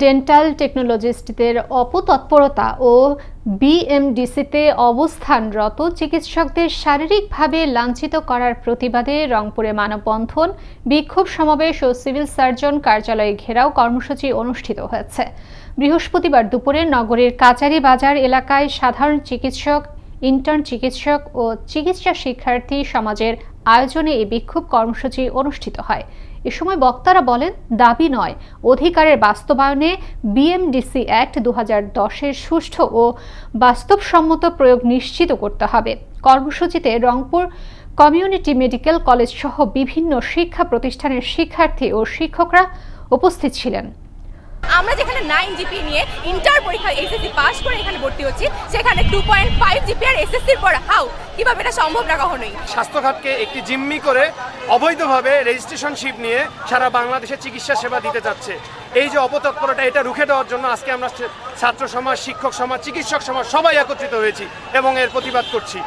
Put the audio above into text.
Dental টেকনোলজিস্টদের অপতৎপরতা ও বিএমডিসিতে অবস্থানরত চিকিৎসকদের শারীরিকভাবে লাঞ্ছিত করার প্রতিবাদে রংপুরে মানববন্ধন, বিক্ষোভ সমাবেশ ও সিভিল সার্জন কার্যালয়ে ঘেরাও কর্মসূচি অনুষ্ঠিত হয়েছে। বৃহস্পতিবার দুপুরে নগরীর কাচারি বাজার এলাকায় সাধারণ চিকিৎসক, ইন্টার্ন চিকিৎসক ও চিকিৎসা শিক্ষার্থী সমাজের আয়োজনে এই বিক্ষোভ কর্মসূচি অনুষ্ঠিত হয়। এ সময় বক্তারা বলেন, দাবি নয়। অধিকারের বাস্তবায়নে বিএমডিসি অ্যাক্ট দু হাজার দশের সুষ্ঠু ও বাস্তবসম্মত প্রয়োগ নিশ্চিত করতে হবে। কর্মসূচিতে রংপুর কমিউনিটি মেডিকেল কলেজ সহ বিভিন্ন শিক্ষা প্রতিষ্ঠানের শিক্ষার্থী ও শিক্ষকরা উপস্থিত ছিলেন। আমরা যেখানে নাইন জিপি নিয়ে ইন্টার পরীক্ষা এসএসসি পাস করে এখানে ভর্তি হচ্ছি, সেখানে টু পয়েন্ট ফাইভ জিপি আর এসএসসির পর হাউ? কীভাবে এটা সম্ভব না কখনোই? স্বাস্থ্যখাতকে একটি জিম্মি করে অবৈধভাবে রেজিস্ট্রেশন রেজিস্ট্রেশনশিপ নিয়ে সারা বাংলাদেশে চিকিৎসা সেবা দিতে যাচ্ছে। এই যে অপতৎপরতা, এটা রুখে দেওয়ার জন্য আজকে আমরা ছাত্র সমাজ, শিক্ষক সমাজ, চিকিৎসক সমাজ সবাই একত্রিত হয়েছি এবং এর প্রতিবাদ করছি।